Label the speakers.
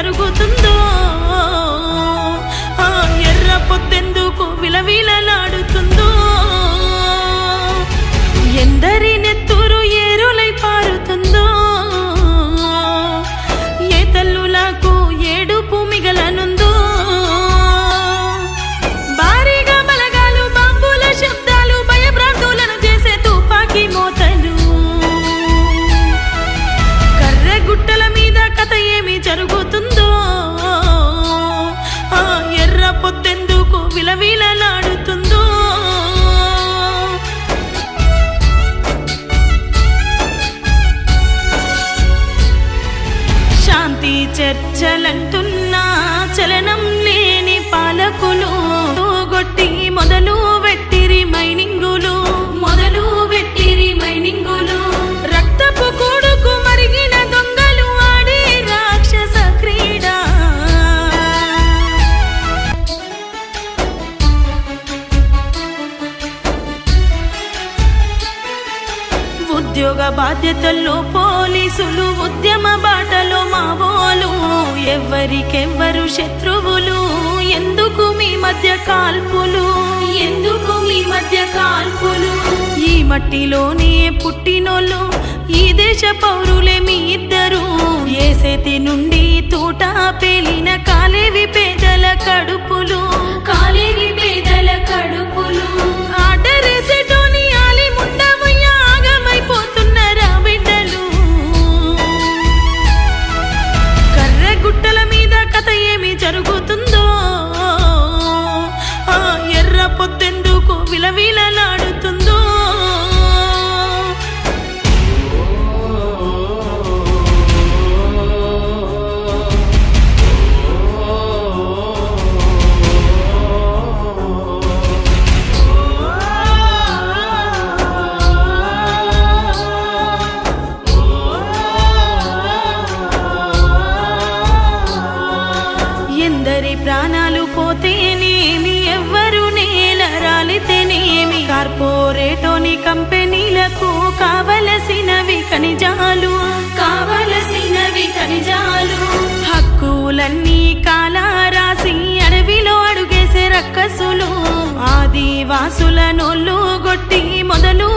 Speaker 1: జరుగుతుందో? ఆ ఎర్ర పొద్దెందుకు విలవిలలాడుతుందో విలవిలలాడుతుందో శాంతి చర్చలంటున్నా ఉద్యోగ బాధ్యతల్లో పోలీసులు ఉద్యమ బాటలో మావోలు. ఎవరికెవ్వరు శత్రువులు? ఎందుకు మీ మధ్య కాల్పులు? ఎందుకు మీ మధ్య కాల్పులు? ఈ మట్టిలోనే పుట్టినోళ్ళు ఈ దేశ పౌరులే మీ ఇద్దరు. ఏ నుండి తూట పేలిన కాలేవి పేదల ఆ ఎర్ర పొద్దెందుకు విలవిలలాడుతుందో ఖనిజాలు కావలసినవి ఖనిజాలు హక్కులన్నీ కాలారాసి అడవిలో అడుగేసే రక్కసులు. ఆదివాసుల నొల్లు గొట్టి మొదలు